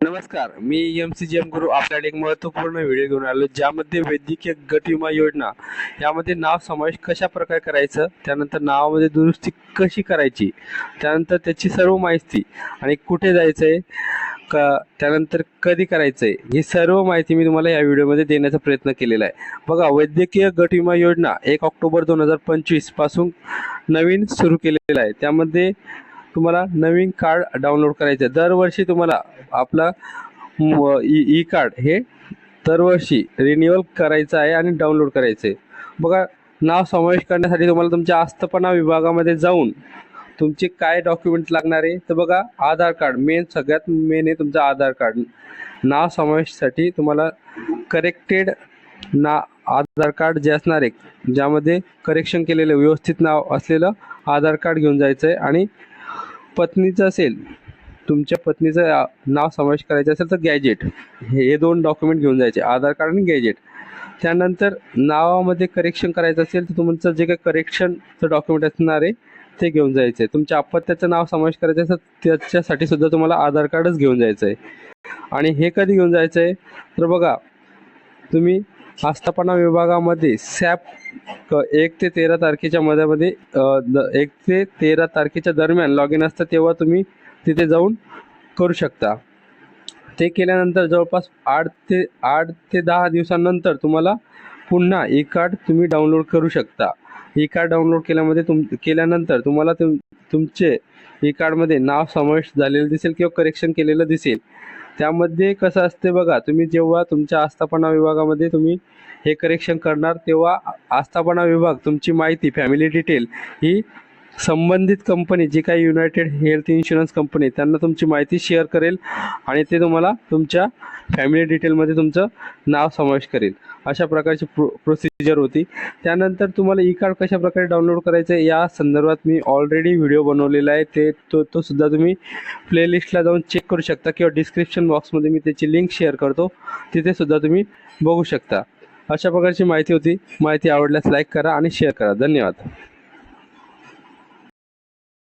नमस्कार मी M C G M Guru आपल्याला एक महत्त्वपूर्ण व्हिडिओ घेऊन आलो ज्यामध्ये वैद्यकीय गट विमा योजना यामध्ये नाव समावेश कशा प्रकारे करायचं त्यानंतर नावामध्ये दुरुस्ती कशी करायची त्यानंतर त्याची सर्व माहिती आणि कुठे जायचं आहे का त्यानंतर कधी करायचं आहे ही सर्व माहिती मी तुम्हाला या व्हिडिओमध्ये देण्याचा प्रयत्न केलेला आहे. बघा वैद्यकीय गट विमा योजना एक ऑक्टोबर दोन हजार पंचवीसपासून नवीन सुरू केलेलं आहे. त्यामध्ये तुम्हाला नवीन कार्ड डाउनलोड करायचं आहे दरवर्षी तुम्हाला आपला ई ई कार्ड हे दरवर्षी रिन्युअल करायचं आहे आणि डाउनलोड करायचं आहे. बघा नाव समावेश करण्यासाठी तुम्हाला तुमच्या आस्थापना विभागामध्ये जाऊन तुमचे काय डॉक्युमेंट लागणार आहे तर बघा आधार कार्ड मेन सगळ्यात मेन आहे तुमचं आधार कार्ड नाव समावेशसाठी तुम्हाला करेक्टेड ना आधार कार्ड जे असणार आहे ज्यामध्ये करेक्शन केलेलं व्यवस्थित नाव असलेलं आधार कार्ड घेऊन जायचं आहे आणि पत्नीचं असेल तुमच्या पत्नीचं नाव समावेश करायचं असेल तर गॅजेट. हे हे दोन डॉक्युमेंट घेऊन जायचे आधार कार्ड आणि गॅजेट. त्यानंतर नावामध्ये करेक्शन करायचं असेल तर तुमचं जे काही करेक्शनचं डॉक्युमेंट असणार आहे ते घेऊन जायचं आहे तुमच्या अपत्याचं नाव समावेश करायचं असेल त्याच्यासाठी सुद्धा तुम्हाला आधार कार्डच घेऊन जायचं आहे आणि हे कधी घेऊन जायचं आहे तर बघा तुम्ही आस्थापना विभागामध्ये सॅप एक ते तेरा तारखेच्या मध्यामध्ये एक ते तेरा तारखेच्या दरम्यान लॉग इन असतं तेव्हा तुम्ही तिथे जाऊन करू शकता. ते केल्यानंतर जवळपास आठ ते आठ ते दहा दिवसानंतर तुम्हाला पुन्हा ई कार्ड तुम्ही डाउनलोड करू शकता. ई कार्ड डाउनलोड केल्यामध्ये तुम केल्यानंतर तुम्हाला तुम तुमचे ई कार्डमध्ये नाव समाविष्ट झालेलं दिसेल किंवा करेक्शन केलेलं दिसेल. त्यामध्ये कसं असते बघा तुम्ही जेव्हा तुमच्या आस्थापना विभागामध्ये तुम्ही हे करेक्शन करणार तेव्हा आस्थापना विभाग तुमची माहिती फॅमिली डिटेल ही संबंधित कंपनी जी काही युनायटेड हेल्थ इन्शुरन्स कंपनी त्यांना तुमची माहिती शेअर करेल आणि ते तुम्हाला तुमच्या फॅमिली डिटेलमध्ये तुमचं नाव समावेश करेल. अशा प्रकारची प्रो प्रोसिजर होती. त्यानंतर तुम्हाला ई कार्ड कशाप्रकारे डाउनलोड करायचं आहे या संदर्भात मी ऑलरेडी व्हिडिओ बनवलेला आहे. ते तो तो सुद्धा तुम्ही प्लेलिस्टला जाऊन चेक करू शकता किंवा डिस्क्रिप्शन बॉक्समध्ये मी त्याची लिंक शेअर करतो. तिथे सुद्धा तुम्ही बघू शकता. अशा प्रकारची माहिती होती. माहिती आवडल्यास लाईक करा आणि शेअर करा. धन्यवाद.